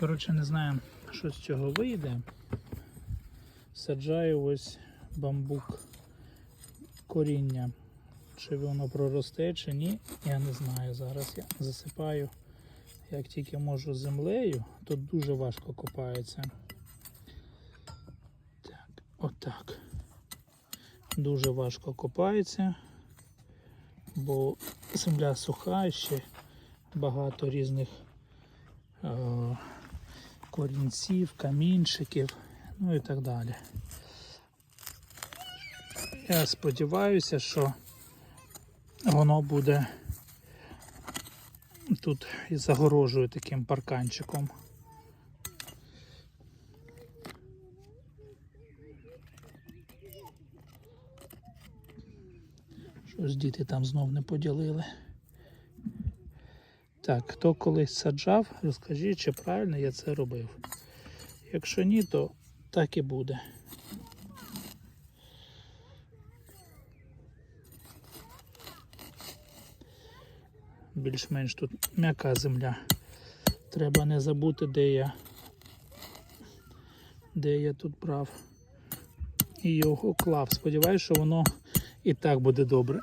Коротше, не знаю, що з цього вийде. Саджаю ось бамбук коріння. Чи воно проросте, чи ні, я не знаю. Зараз я засипаю як тільки можу землею. Тут дуже важко копається. Так, отак. Дуже важко копається, бо земля суха, ще багато різних корінців, камінчиків, ну і так далі. Я сподіваюся, що воно буде тут і загорожую таким парканчиком. Щось діти там знов не поділили. Так, хто колись саджав, розкажіть, чи правильно я це робив. Якщо ні, то так і буде. Більш-менш тут м'яка земля. Треба не забути, де я, де я тут брав і його клав. Сподіваюсь, що воно і так буде добре.